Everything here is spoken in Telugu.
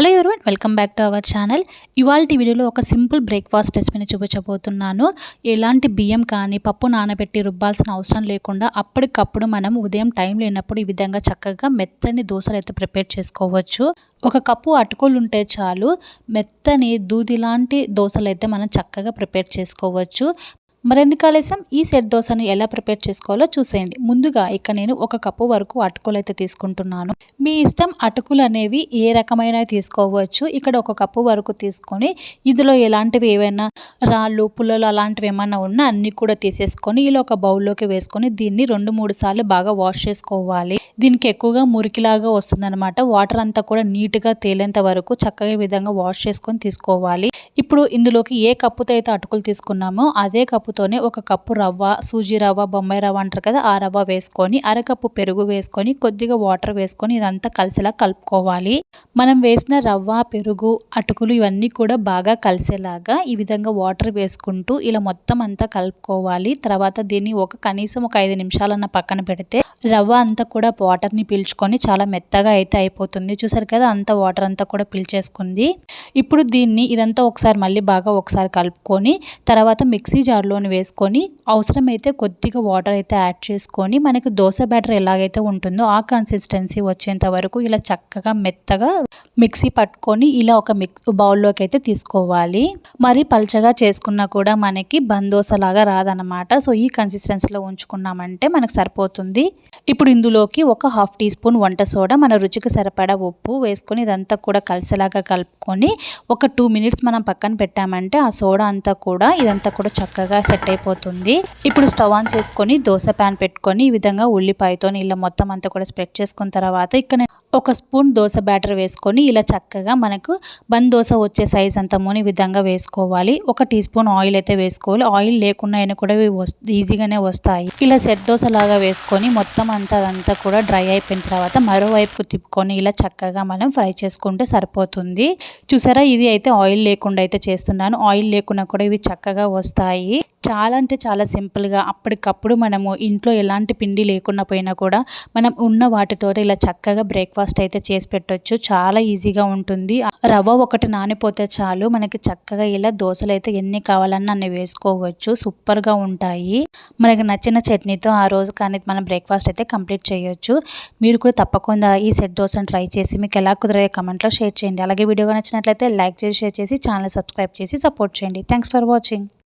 Hello everyone welcome back to our channel. ఇవాళ వీడియోలో ఒక సింపుల్ బ్రేక్ఫాస్ట్ రెసిపీని చూపించబోతున్నాను ఎలాంటి బియ్యం కానీ పప్పు నానబెట్టి రుబ్బాల్సిన అవసరం లేకుండా అప్పటికప్పుడు మనం ఉదయం టైం లేనప్పుడు ఈ విధంగా చక్కగా మెత్తని దోశలు అయితే ప్రిపేర్ చేసుకోవచ్చు. ఒక కప్పు అటుకులు ఉంటే చాలు. మెత్తని దూది లాంటి దోశలు అయితే మనం చక్కగా ప్రిపేర్ చేసుకోవచ్చు. మరెందుకు ఆలస్యం? ఈ సెట్ దోశను ఎలా ప్రిపేర్ చేసుకోవాలో చూసేయండి. ముందుగా ఇక్కడ నేను ఒక కప్పు వరకు అటుకులు అయితే తీసుకుంటున్నాను. మీ ఇష్టం అటుకులు అనేవి ఏ రకమైన తీసుకోవచ్చు? ఇక్కడ ఒక కప్పు వరకు తీసుకొని ఇందులో ఎలాంటివి ఏవైనా రాళ్ళు పుల్లలు అలాంటివి ఏమైనా ఉన్నా అన్నీ కూడా తీసేసుకొని ఇలా ఒక బౌల్లోకి వేసుకొని దీన్ని రెండు మూడు సార్లు బాగా వాష్ చేసుకోవాలి. దీనికి ఎక్కువగా మురికిలాగా వస్తుందన్నమాట. వాటర్ అంతా కూడా నీట్గా తేలేంత వరకు చక్కగా విధంగా వాష్ చేసుకొని తీసుకోవాలి. ఇప్పుడు ఇందులోకి ఏ కప్పుతో అయితే అటుకులు తీసుకున్నామో అదే కప్పు కప్పుతోనే ఒక కప్పు రవ్వ సూజీ రవ్వ బొంబాయి రవ్వ అంటారు కదా ఆ రవ్వ వేసుకొని అరకప్పు పెరుగు వేసుకొని కొద్దిగా వాటర్ వేసుకొని ఇదంతా కలిసేలా కలుపుకోవాలి. మనం వేసిన రవ్వ పెరుగు అటుకులు ఇవన్నీ కూడా బాగా కలిసేలాగా ఈ విధంగా వాటర్ వేసుకుంటూ ఇలా మొత్తం అంతా కలుపుకోవాలి. తర్వాత దీన్ని ఒక కనీసం ఒక ఐదు నిమిషాలన్న పక్కన పెడితే రవ్వ అంతా కూడా వాటర్ని పీల్చుకొని చాలా మెత్తగా అయితే అయిపోతుంది. చూసారు కదా అంత వాటర్ అంతా కూడా పీల్చేసుకుంది. ఇప్పుడు దీన్ని ఇదంతా ఒకసారి మళ్ళీ బాగా ఒకసారి కలుపుకొని తర్వాత మిక్సీ జార్లో జార్లోని వేసుకొని అవసరమైతే కొద్దిగా వాటర్ అయితే యాడ్ చేసుకొని మనకి దోశ బ్యాటర్ ఎలాగైతే ఉంటుందో ఆ కన్సిస్టెన్సీ వచ్చేంత వరకు ఇలా చక్కగా మెత్తగా మిక్సీ పట్టుకొని ఇలా ఒక మిక్స్ బౌల్లోకి అయితే తీసుకోవాలి. మరి పల్చగా చేసుకున్నా కూడా మనకి బందోస లాగా రాదనమాట సో ఈ కన్సిస్టెన్సీలో ఉంచుకున్నామంటే మనకు సరిపోతుంది. ఇప్పుడు ఇందులోకి ఒక హాఫ్ టీ స్పూన్ వంట సోడా మన రుచికి సరిపడా ఉప్పు వేసుకొని ఇదంతా కూడా కలిసేలాగా కలుపుకొని ఒక టూ మినిట్స్ మనం పక్కన పెట్టామంటే ఆ సోడా అంతా కూడా ఇదంతా కూడా చక్కగా సెట్ అయిపోతుంది. ఇప్పుడు స్టవ్ ఆన్ చేసుకొని దోశ ప్యాన్ పెట్టుకొని ఈ విధంగా ఉల్లిపాయతో ఇలా మొత్తం అంతా కూడా స్ప్రెడ్ చేసుకున్న తర్వాత ఇక్కడ ఒక స్పూన్ దోశ బ్యాటర్ వేసుకొని ఇలా చక్కగా మనకు బంద్ దోశ వచ్చే సైజ్ అంతా మూని విధంగా వేసుకోవాలి. ఒక టీ స్పూన్ ఆయిల్ అయితే వేసుకోవాలి. ఆయిల్ లేకుండా అయినా కూడా ఈజీగానే వస్తాయి. ఇలా సెట్ దోశ లాగా వేసుకొని మొత్తం అంతా అదంతా కూడా డ్రై అయిపోయిన తర్వాత మరోవైపు తిప్పుకొని ఇలా చక్కగా మనం ఫ్రై చేసుకుంటే సరిపోతుంది. చూసారా? ఇది అయితే ఆయిల్ లేకుండా అయితే చేస్తున్నాను. ఆయిల్ లేకుండా కూడా ఇవి చక్కగా వస్తాయి. చాలా అంటే చాలా సింపుల్గా అప్పటికప్పుడు మనము ఇంట్లో ఎలాంటి పిండి లేకుండా పోయినా కూడా మనం ఉన్న వాటితో ఇలా చక్కగా బ్రేక్ఫాస్ట్ అయితే చేసి పెట్టవచ్చు చాలా ఈజీగా ఉంటుంది. రవ్వ ఒకటి నానిపోతే చాలు. మనకి చక్కగా ఇలా దోశలు అయితే ఎన్ని కావాలన్నా అన్ని వేసుకోవచ్చు. సూపర్గా ఉంటాయి. మనకి నచ్చిన చట్నీతో ఆ రోజు కానీ మనం బ్రేక్ఫాస్ట్ అయితే కంప్లీట్ చేయొచ్చు. మీరు కూడా తప్పకుండా ఈ సెట్ దోశను ట్రై చేసి మీకు ఎలా కుదిరే కమెంట్లో షేర్ చేయండి. అలాగే వీడియో నచ్చినట్లయితే లైక్ చేసి షేర్ చేసి ఛానల్ సబ్స్క్రైబ్ చేసి సపోర్ట్ చేయండి. Thanks for watching.